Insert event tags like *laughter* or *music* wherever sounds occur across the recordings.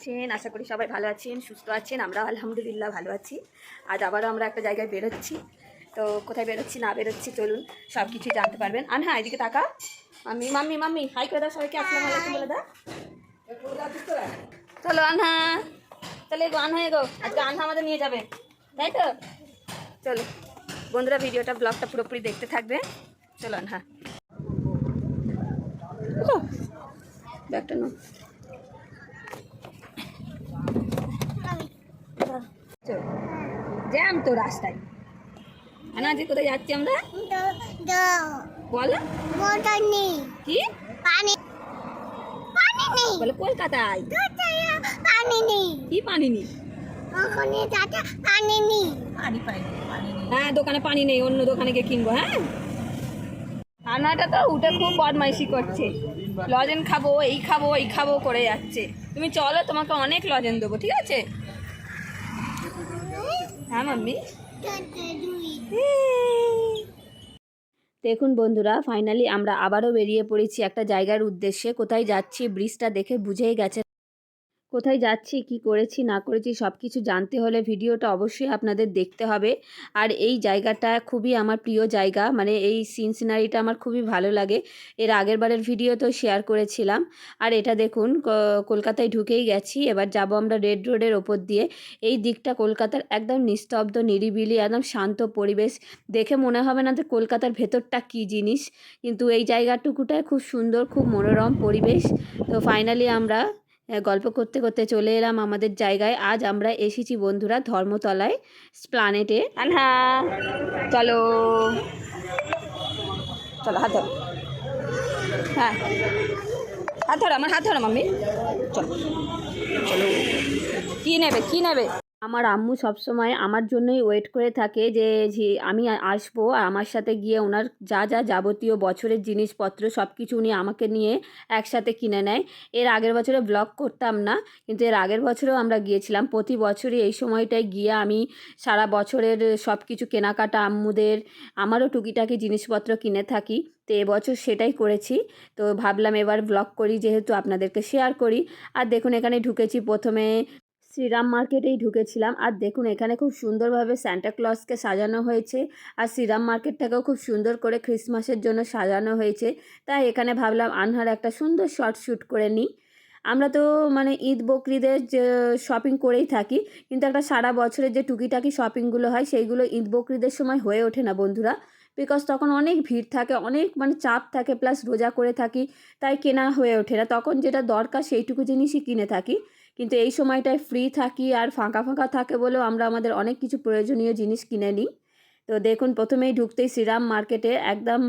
আছেন? আশা করি সবাই ভালো আছেন, সুস্থ আছেন। আমরা আলহামদুলিল্লাহ ভালো আছি। আজ আবারও আমরা একটা জায়গায় বেরোচ্ছি। তো কোথায় বেরোচ্ছি, না বেরোচ্ছি, চলুন সব কিছুই জানতে পারবেন। আর হ্যাঁ এদিকে তাকা মাম্মি মাম্মি মাম্মি। হাই করে দাও সবাইকে আসসালামু আলাইকুম, বলে দাও। চলো, আনহা। তাহলে এগো আনহা এগো আজকে আনহা আমাদের নিয়ে যাবে। তাই তো? চলো, বন্ধুরা, ভিডিওটা, ব্লগটা পুরোপুরি দেখতে থাকবে। চলো, আনহা। ব্যাগটা নাও। জ্যাম তো রাস্তায়। আজকে কোথায় যাচ্ছি আমরা? বলো। কি? বলো, কলকাতায়। কি পানি নেই? হ্যাঁ দোকানে পানি নেই, অন্য দোকানে গিয়ে কিনবো হ্যাঁ? আনাটা তো উঠে খুব বদমাইশি করছে। লজেন খাব, এই খাব এই খাব, করে যাচ্ছে। তুমি চলো, তোমাকে অনেক লজেন দেবো, ঠিক আছে? হ্যাঁ দেখুন বন্ধুরা ফাইনালি আমরা আবারও বেরিয়ে পড়েছি একটা জায়গার উদ্দেশ্যে। কোথায় যাচ্ছি, ব্রিজটা দেখে বুঝেই গেছে কোথায় যাচ্ছি, কি করেছি, না করেছি সব কিছু জানতে হলে ভিডিওটা অবশ্যই আপনাদের দেখতে হবে। আর এই জায়গাটা খুবই আমার প্রিয় জায়গা মানে এই সিন সিনারিটা আমার খুবই ভালো লাগে। এর আগের বারের ভিডিও তো শেয়ার করেছিলাম। আর এটা দেখুন কলকাতায় ঢুকেই গেছি, এবার যাব আমরা রেড রোডের ওপর দিয়ে। এই দিকটা কলকাতার একদম নিস্তব্ধ, নিরিবিলি, একদম শান্ত পরিবেশ। দেখে মনে হবে না যে কলকাতার ভেতরটা কী জিনিস। কিন্তু এই জায়গাটুকুটায় খুব সুন্দর, খুব মনোরম পরিবেশ। তো ফাইনালি আমরা গল্প করতে করতে চলে এলাম আমাদের জায়গায়। আজ আমরা এসেছি বন্ধুরা ধর্মতলায় প্ল্যানেটে হ্যাঁ চলো। চলো, হাত ধরো। হ্যাঁ। হাত ধরো, আমার হাত ধরো, মাম্মি। চলো। চলো। কী নেবে কী নেবে? আমার আম্মু সবসময় আমার জন্যই ওয়েট করে থাকে যে আমি আসব আর আমার সাথে গিয়ে ওনার যা যা যাবতীয় বছরের জিনিসপত্র সব কিছু উনি আমাকে নিয়ে একসাথে কিনে নেয়। এর আগের বছরে ব্লগ করতাম না, কিন্তু এর আগের বছরেও আমরা গিয়েছিলাম। প্রতি বছরই এই সময়টায় গিয়ে আমি সারা বছরের সব কিছু কেনাকাটা আম্মুদের, আমারও টুকিটাকি জিনিসপত্র কিনে থাকি। তো এবছর সেটাই করেছি। তো ভাবলাম এবার ব্লগ করি, যেহেতু আপনাদেরকে শেয়ার করি। আর দেখুন এখানে ঢুকেছি প্রথমে শ্রীরাম মার্কেটেই ঢুকেছিলাম। আর দেখুন, এখানে খুব সুন্দরভাবে ক্লজকে সাজানো হয়েছে। আর শ্রীরাম মার্কেটটাকেও খুব সুন্দর করে ক্রিসমাসের জন্য সাজানো হয়েছে। তাই এখানে ভাবলাম, আনহার একটা সুন্দর শর্ট শ্যুট করে নিই। আমরা তো মানে ঈদ বকরিদের যে শপিং করেই থাকি, কিন্তু একটা সারা বছরের যে টুকিটাকি শপিংগুলো হয়, সেইগুলো ঈদ বকরিদের সময় হয়ে ওঠে না বন্ধুরা। বিকজ তখন অনেক ভিড় থাকে, অনেক মানে চাপ থাকে প্লাস রোজা করে থাকি, তাই কেনা হয়ে ওঠে না। তখন যেটা দরকার, সেইটুকু জিনিসই কিনে থাকি। কিন্তু এই সময়টায় ফ্রি থাকি আর ফাঁকা ফাঁকা থাকে বলেও আমরা আমাদের অনেক কিছু প্রয়োজনীয় জিনিস কিনে নিই। তো দেখুন, প্রথমেই ঢুকতেই শ্রীরাম মার্কেটে একদম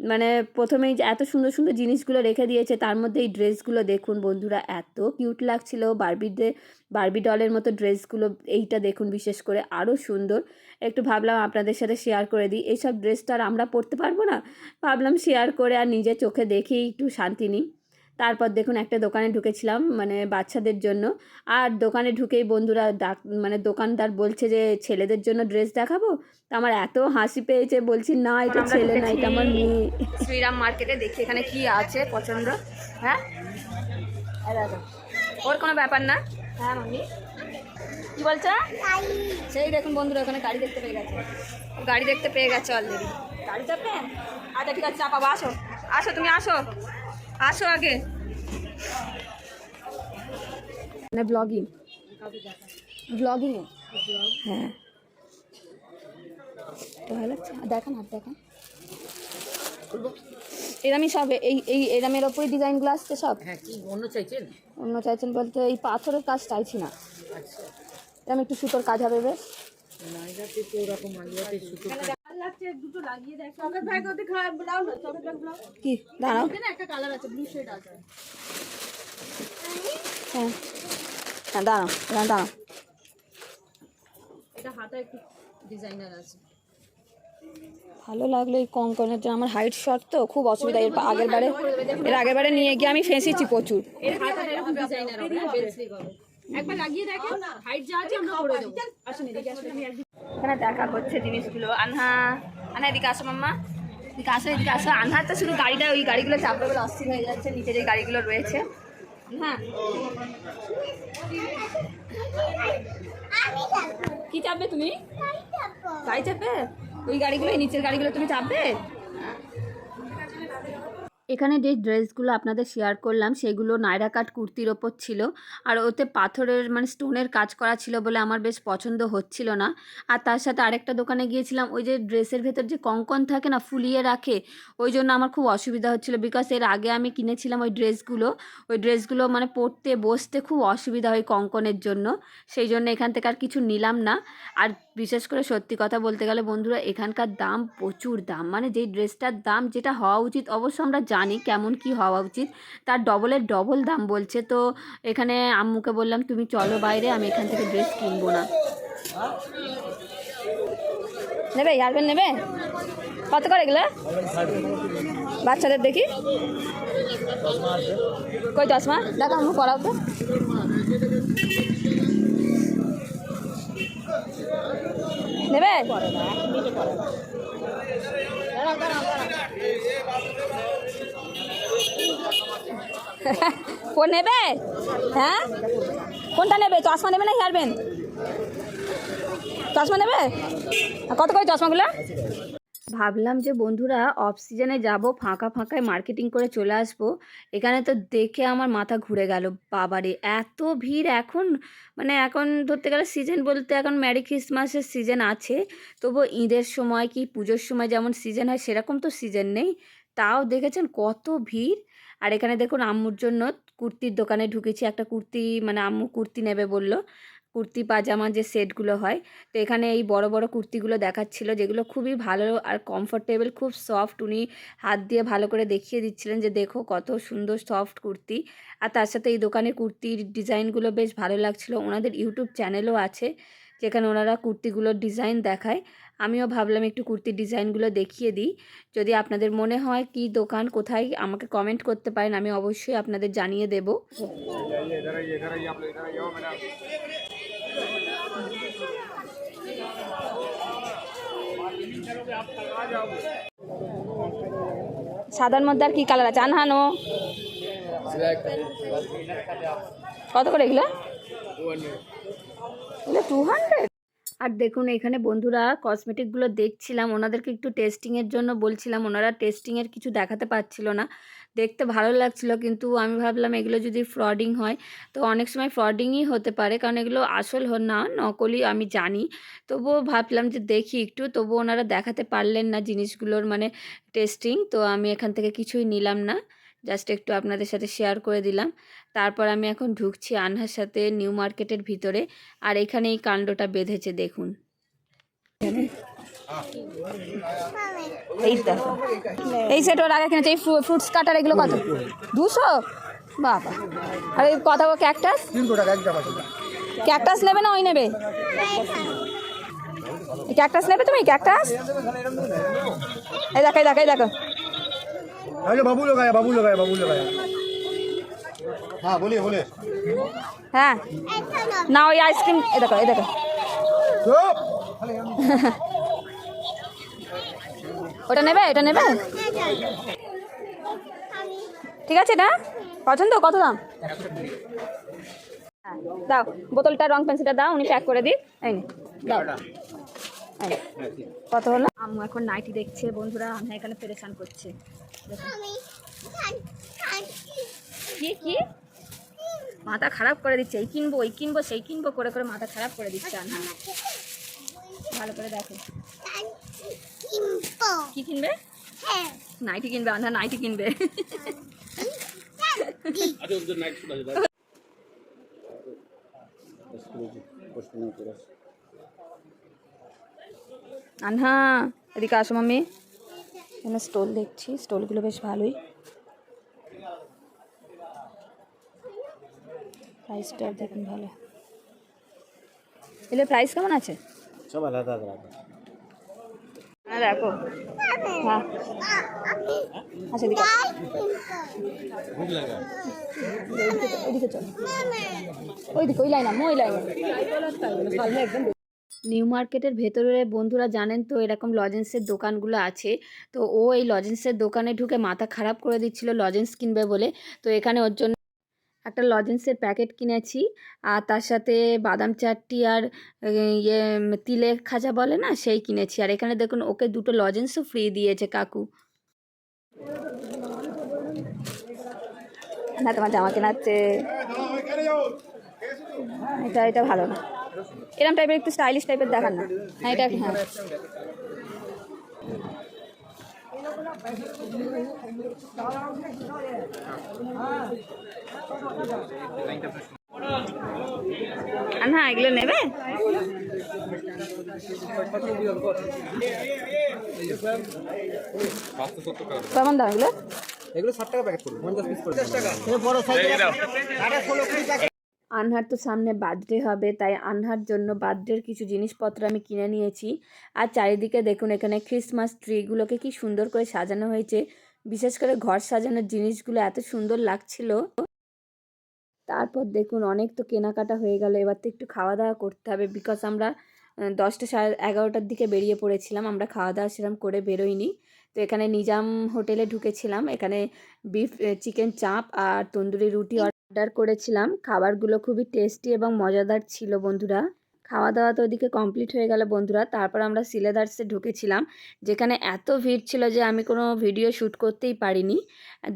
মানে প্রথমেই এত সুন্দর সুন্দর জিনিসগুলো রেখে দিয়েছে, তার মধ্যে এই ড্রেসগুলো দেখুন বন্ধুরা, এত কিউট লাগছিল। বারবিতে বারবি ডলের মতো ড্রেসগুলো, এইটা দেখুন বিশেষ করে আরও সুন্দর। একটু ভাবলাম আপনাদের সাথে শেয়ার করে দিই। এইসব ড্রেস তো আর আমরা পরতে পারব না। ভাবলাম শেয়ার করে আর নিজের চোখে দেখেই একটু শান্তি নিই। তারপর দেখুন একটা দোকানে ঢুকেছিলাম মানে বাচ্চাদের জন্য। আর দোকানে ঢুকেই বন্ধুরা ডাক মানে দোকানদার বলছে যে ছেলেদের জন্য ড্রেস দেখাবো? তো আমার এত হাসি পেয়েছে বলছি না এটা ছেলে না এটা আমার মেয়ে। শ্রীরাম মার্কেটে দেখি এখানে কি আছে পছন্দ। হ্যাঁ? ওর কোনো ব্যাপার না। হ্যাঁ মামি কি বলছো? সেই দেখুন বন্ধুরা ওখানে গাড়ি দেখতে পেয়ে গেছে। গাড়ি দেখতে পেয়ে গেছে অলরেডি গাড়ি চাপবে আচ্ছা ঠিক আছে চাপাবো আসো। আসো তুমি আসো। আসো আগে। মানে ব্লগিং ব্লগিং হ্যাঁ। তো ভালো লাগছে? দেখান হাত দেখান। এরমই সব এই এই এরামের ওপরে ডিজাইনগুলো আসছে সব? হ্যাঁ কি অন্য চাইছেন? অন্য চাইছেন বলতে এই পাথরের কাজ চাইছি না। আচ্ছা। এরম একটু সুতোর কাজ হবে বেশ। নাইরাতে তো ওরকম মালিয়াতে সুতো কি? দাঁড়াও। হ্যাঁ। হ্যাঁ দাঁড়াও হ্যাঁ দাঁড়াও। এটা হাতা একটু ডিজাইনার আছে। ভালো লাগল এই কঙ্কনের জন্য। আমার হাইট শর্ট তো খুব অসুবিধা। এর আগের বারে এর আগের বারে নিয়ে গিয়ে আমি ফেঁসেছি প্রচুর। এর হাতাটা এরকম ডিজাইনার হবে বেল স্লিভ হবে। একবার লাগিয়ে দেখেন হাইট যা আছে আমরা করে দেবো। আসুন এদিকে আসুন। আমি একদিন এখানে দেখা হচ্ছে জিনিসগুলো। আনহা আনহা এদিকে আসো মাম্মা। এদিকে আসো এদিকে আসো। আনহার তো শুধু গাড়িটা, ওই গাড়িগুলো চাপবে বলে অস্থির হয়ে যাচ্ছে, নিচে যে গাড়িগুলো রয়েছে। হ্যাঁ কি চাপবে তুমি? গাড়ি চাপবে? ওই গাড়িগুলো নিচের গাড়িগুলো তুমি চাপবে? এখানে যে ড্রেসগুলো আপনাদের শেয়ার করলাম, সেগুলো নায়রা কাট কুর্তির ওপর ছিল। আর ওতে পাথরের মানে স্টোনের কাজ করা ছিল বলে আমার বেশ পছন্দ হচ্ছিল না। আর তার সাথে আরেকটা দোকানে গিয়েছিলাম, ওই যে ড্রেসের ভেতর যে কঙ্কন থাকে না, ফুলিয়ে রাখে, ওই জন্য আমার খুব অসুবিধা হচ্ছিল। বিকজ এর আগে আমি কিনেছিলাম ওই ড্রেসগুলো ওই ড্রেসগুলো মানে পরতে, বসতে খুব অসুবিধা হয় কঙ্কনের জন্য। সেই জন্য এখান থেকে আর কিছু নিলাম না। আর বিশেষ করে সত্যি কথা বলতে গেলে বন্ধুরা, এখানকার দাম প্রচুর দাম। মানে যেই ড্রেসটার দাম যেটা হওয়া উচিত, অবশ্য আমরা জানি কেমন কি হওয়া উচিত, তার ডবলের ডবল দাম বলছে। তো এখানে আম্মুকে বললাম, তুমি চলো বাইরে, আমি এখান থেকে ড্রেস কিনবো না। নেবে? ইয়ারবেন নেবে? কত করে এগুলো? বাচ্চাদের দেখি। কই চশমা? দেখো আম্মু পড়াও তো। নেবে ও নেবে? হ্যাঁ? কোনটা নেবে? চশমা নেবে না হেয়ারবেন চশমা নেবে? কত করে চশমাগুলো? ভাবলাম যে, বন্ধুরা অফ সিজনে যাব, ফাঁকা ফাঁকায় মার্কেটিং করে চলে আসব। এখানে তো দেখে আমার মাথা ঘুরে গেল। বাবারে, এত ভিড় এখন? মানে এখন ধরতে গেলে সিজন বলতে এখন ম্যারি ক্রিসমাসের সিজন আছে। তবু ঈদের সময় কি পুজোর সময় যেমন সিজন হয়, সেরকম তো সিজন নেই। তাও দেখেছেন কত ভিড়? আর এখানে দেখুন, আম্মুর জন্য কুর্তির দোকানে ঢুকেছি। একটা কুর্তি মানে আম্মু কুর্তি নেবে বলল। কুর্তি পাজামা যে সেটগুলো হয় তো এখানে এই বড় বড় কুর্তিগুলো দেখাচ্ছিল যেগুলো খুবই ভালো আর কমফোর্টেবল খুব সফট উনি হাত দিয়ে ভালো করে দেখিয়ে দিচ্ছিলেন যে দেখো কত সুন্দর সফট কুর্তি আর তার সাথে এই দোকানের কুর্তির ডিজাইনগুলো বেশ ভালো লাগছিল ওনাদের ইউটিউব চ্যানেলও আছে যেখানে ওনারা কুর্তিগুলোর ডিজাইন দেখায় আমিও ভাবলাম একটু কুর্তির ডিজাইনগুলো দেখিয়ে দিই যদি আপনাদের মনে হয় কি দোকান কোথায় আমাকে কমেন্ট করতে পারেন আমি অবশ্যই আপনাদের জানিয়ে দেবো সাদার মধ্যে আর কি কালার আছে? আনহানো। কত করে এগুলো? এগুলো টু হান্ড্রেড আর দেখুন, এখানে বন্ধুরা কসমেটিকগুলো দেখছিলাম, ওনাদেরকে একটু টেস্টিংয়ের জন্য বলছিলাম, ওনারা টেস্টিংয়ের কিছু দেখাতে পাচ্ছিল না। দেখতে ভালো লাগছিল, কিন্তু আমি ভাবলাম এগুলো যদি ফ্রডিং হয়, তো অনেক সময় ফ্রডিংই হতে পারে, কারণ এগুলো আসল না, নকলই আমি জানি। তবুও ভাবলাম যে দেখি একটু, তবুও ওনারা দেখাতে পারলেন না জিনিসগুলোর মানে টেস্টিং তো আমি এখান থেকে কিছুই নিলাম না জাস্ট একটু আপনাদের সাথে শেয়ার করে দিলাম। তারপর আমি এখন ঢুকছি আনহার সাথে নিউ মার্কেটের ভিতরে, আর এখানে এই কাণ্ডটা বেঁধেছে, দেখুন। এইটা এই সেট ওর আগে কিনেছে এই ফ্রুটস কাটার এগুলো কত? দুশো? বাবা। আর এই কত ক্যাকটাস ক্যাকটাস নেবে না ওই নেবে? ক্যাকটাস নেবে তুমি ক্যাকটাস এই দেখো এই দেখো এই দেখো। হ্যাঁ হ্যাঁ। না ওই আইসক্রিম এ দেখো এ দেখো। *laughs* ওটা নেবে এটা নেবে? ঠিক আছে এটা? পছন্দ? কত দাম? হ্যাঁ, দাও বোতলটা রং পেন্সিলটা দাও উনি প্যাক করে দিন এই নে, দাও। কত হলো? আম্মু এখন নাইটি দেখছে বন্ধুরা আমি এখানে পেরেশান করছে। দেখো। কি কি? মাথা খারাপ করে দিচ্ছে এই কিনবো ওই কিনবো সেই কিনবো করে করে মাথা খারাপ করে দিচ্ছে আনহা ভালো করে দেখো। কিনবো। কি কিনবে? হ্যাঁ। নাইটি কিনবে না নাইটি কিনবে। আনহা এদিকে আসো মামি এখানে স্টল দেখছি স্টোলগুলো বেশ ভালোই। প্রাইসটা দেখুন ভালো। এলে প্রাইস কেমন আছে? সব আলাদা আলাদা। হ্যাঁ। আচ্ছা নিউ মার্কেটের ভেতরে বন্ধুরা জানেন তো, এরকম লজেন্সের দোকানগুলো আছে। তো ও এই লজেন্সের দোকানে ঢুকে মাথা খারাপ করে দিচ্ছিল, লজেন্স কিনবে বলে। তো এখানে ওর জন্য একটা লজেন্সের প্যাকেট কিনেছি। আর তার সাথে বাদাম চাটটি আর ইয়ে তিলের খাজা বলে না? সেই কিনেছি। আর এখানে দেখুন, ওকে দুটো লজেন্সও ফ্রি দিয়েছে কাকু। না, তোমার জামা কেনাচ্ছে এটা এটা ভালো না। এরকম টাইপের একটু স্টাইলিশ টাইপের দেখান না। হ্যাঁ এটা হ্যাঁ। না এগুলো নেবে? কেমন দাম এগুলো। এগুলো ষাট টাকা প্যাকেট করব পঞ্চাশ পিস করে বড় সাইজ ষোলো কুড়ি টাকা আনহার তো সামনে বার্থডে হবে, তাই আনহার জন্য বার্থডের কিছু জিনিসপত্র আমি কিনে নিয়েছি। আর চারিদিকে দেখুন, এখানে ক্রিসমাস ট্রিগুলোকে কি সুন্দর করে সাজানো হয়েছে। বিশেষ করে ঘর সাজানোর জিনিসগুলো এত সুন্দর লাগছিল। তারপর দেখুন, অনেক তো কেনাকাটা হয়ে গেল। এবার তো একটু খাওয়া দাওয়া করতে হবে বিকজ আমরা দশটা সাড়ে এগারোটার দিকে বেরিয়ে পড়েছিলাম। আমরা খাওয়া দাওয়া সেরকম করে বেরোইনি। তো এখানে নিজাম হোটেলে ঢুকেছিলাম। এখানে বিফ চিকেন চাপ আর তন্দুরি রুটি অর্ডার করেছিলাম। খাবারগুলো খুবই টেস্টি এবং মজাদার ছিল বন্ধুরা। খাওয়া দাওয়া তো ওদিকে কমপ্লিট হয়ে গেল বন্ধুরা। তারপর আমরা সিলেদার্সে ঢুকেছিলাম, যেখানে এত ভিড় ছিল যে আমি কোনো ভিডিও শ্যুট করতেই পারিনি।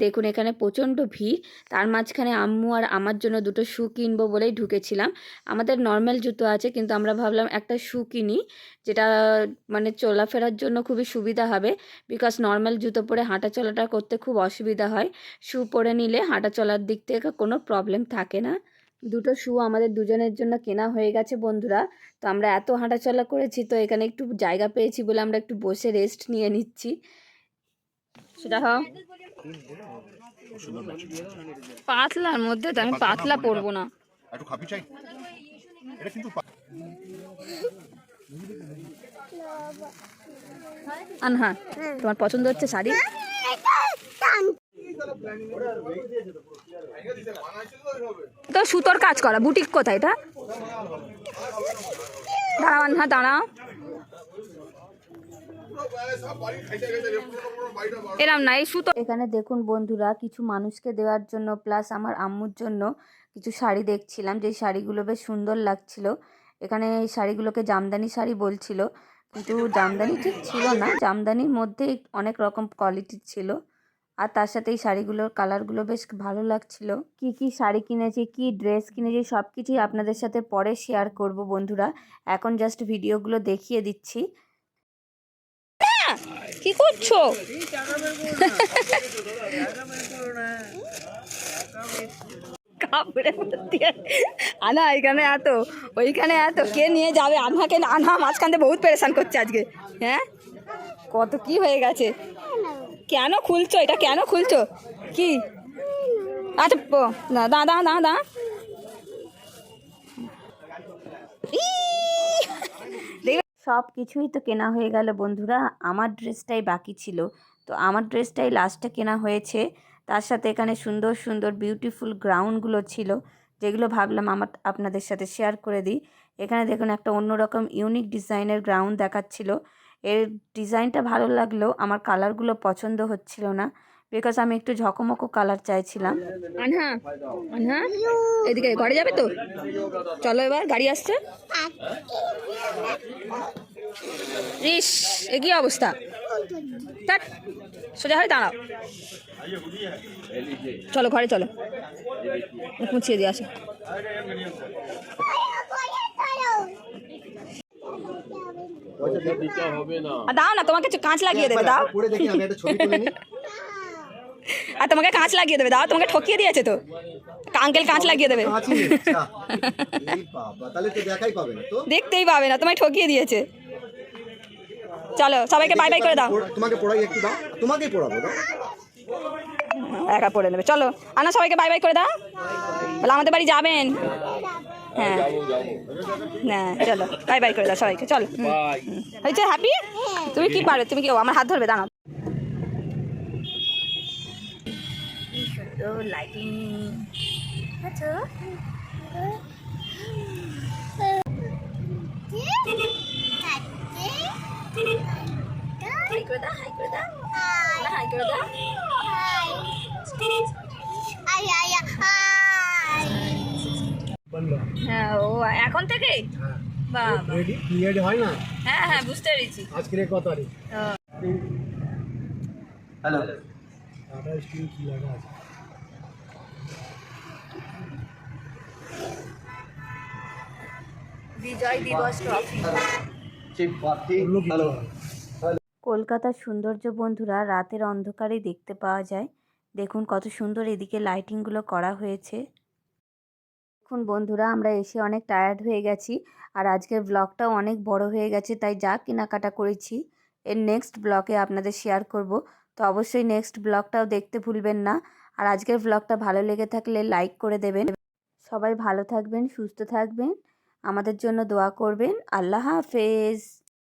দেখুন এখানে প্রচণ্ড ভিড়, তার মাঝখানে আম্মু আর আমার জন্য দুটো শু কিনবো বলেই ঢুকেছিলাম। আমাদের নর্মাল জুতো আছে, কিন্তু আমরা ভাবলাম একটা শু কিনি, যেটা মানে চলাফেরার জন্য খুবই সুবিধা হবে বিকজ নর্মাল জুতো পরে হাঁটা চলাটা করতে খুব অসুবিধা হয়। শু পরে নিলে হাঁটা চলার দিক থেকে কোনো প্রবলেম থাকে না। দুটো শু আমাদের দুজনের জন্য কেনা হয়ে গেছে বন্ধুরা। তো আমরা এত হাঁটাচলা করেছি তো এখানে একটু জায়গা পেয়েছি বলে আমরা একটু বসে রেস্ট নিয়ে নিচ্ছি। সেটা হোক পাতলার মধ্যে তো আমি পাতলা পরবো না। একটু খাবি চাই। এটা কিন্তু আনহা তোমার পছন্দ হচ্ছে শাড়ি? তো সুতোর কাজ করা, বুটিক কোথায় এটা? দাঁড়াও আনহা, দাঁড়াও। এরম না, এই সুতো এখানে দেখুন বন্ধুরা, কিছু মানুষকে দেওয়ার জন্য প্লাস আমার আম্মুর জন্য কিছু শাড়ি দেখছিলাম, যে শাড়িগুলো বেশ সুন্দর লাগছিল। এখানে এই শাড়িগুলোকে জামদানি শাড়ি বলছিল, কিন্তু জামদানি ঠিক ছিল না। জামদানির মধ্যেই অনেক রকম কোয়ালিটির ছিল। আর তার সাথে এই শাড়িগুলোর কালারগুলো বেশ ভালো লাগছিল। কি কি শাড়ি কিনেছি, কি ড্রেস কিনেছি সব কিছুই আপনাদের সাথে পরে শেয়ার করব বন্ধুরা। এখন জাস্ট ভিডিওগুলো দেখিয়ে দিচ্ছি। কি করছ। আনা, এখানে এত, ওইখানে এত। কে নিয়ে যাবে? আনহাকে আনহা মাঝখান থেকে বহুত পেরেশান করছে আজকে। হ্যাঁ? কত কি হয়ে গেছে? কেন খুলছো? এটা কেন খুলছো? কি? আচ্ছা দা দা দা দা সব কিছুই তো কেনা হয়ে গেল বন্ধুরা। আমার ড্রেসটাই বাকি ছিল। তো আমার ড্রেসটাই লাস্টে কেনা হয়েছে। তার সাথে এখানে সুন্দর সুন্দর বিউটিফুল গ্রাউন্ডগুলো ছিল, যেগুলো ভাবলাম আমার, আপনাদের সাথে শেয়ার করে দিই। এখানে দেখুন একটা অন্যরকম ইউনিক ডিজাইনের গ্রাউন্ড দেখাচ্ছিল। এর ডিজাইনটা ভালো লাগলেও আমার কালারগুলো পছন্দ হচ্ছিল না বিকজ আমি একটু ঝকমকো কালার চাইছিলাম। আনহা আনহা এদিকে ঘরে যাবে তো? চলো এবার গাড়ি আসছে? ইস এ কি অবস্থা? ধ্যাৎ, সোজা হয়ে দাঁড়াও। চলো ঘরে চলো। মুছিয়ে দিয়ে আসো। দাও না তোমাকে কাঁচ লাগিয়ে দেবে দাও। আর তোমাকে কাঁচ লাগিয়ে দেবে দাও তোমাকে ঠকিয়ে দিয়েছে তো। আঙ্কেল কাঁচ লাগিয়ে দেবে। আচ্ছা। দেখতেই পাবে না তোমায় ঠকিয়ে দিয়েছে। চলো সবাইকে বাই বাই করে দাও। তোমাকে পড়াই একটু দাও। তোমাকেই পড়াবো একা পড়ে নেবে চলো। আনা সবাইকে বাই বাই করে দাও। বলে আমাদের বাড়ি যাবেন? হ্যাঁ। হ্যাঁ চলো। বাই বাই করে দাও সবাইকে চলো। হয়েছে হ্যাপি তুমি কি পারবে তুমি কি আমার হাত ধরবে দাঁড়াও। লাইটিং হাই করে দাও হাই করে দাও হাই করে দাও এখন থেকে? হ্যাঁ। বাবা। রেডি পিরিয়ড হয় না? হ্যাঁ হ্যাঁ বুঝতে পেরেছি। আজকের কত তারিখ? হ্যালো টাটা স্টিল কি লাগা আছে? বিজয় দিবস ট্রফি অন্য কলকাতার সৌন্দর্য বন্ধুরা রাতের অন্ধকারে দেখতে পাওয়া যায়। দেখুন কত সুন্দর এদিকে লাইটিংগুলো করা হয়েছে। দেখুন বন্ধুরা আমরা এসে অনেক টায়ার্ড হয়ে গেছি আর আজকের ব্লগটাও অনেক বড় হয়ে গেছে, তাই যা কেনাকাটা করেছি। এর নেক্সট ব্লগে আপনাদের শেয়ার করব। তো অবশ্যই নেক্সট ব্লগটাও দেখতে ভুলবেন না। আর আজকের ব্লগটা ভালো লেগে থাকলে লাইক করে দেবেন। সবাই ভালো থাকবেন, সুস্থ থাকবেন। আমাদের জন্য দোয়া করবেন। আল্লাহ হাফেজ।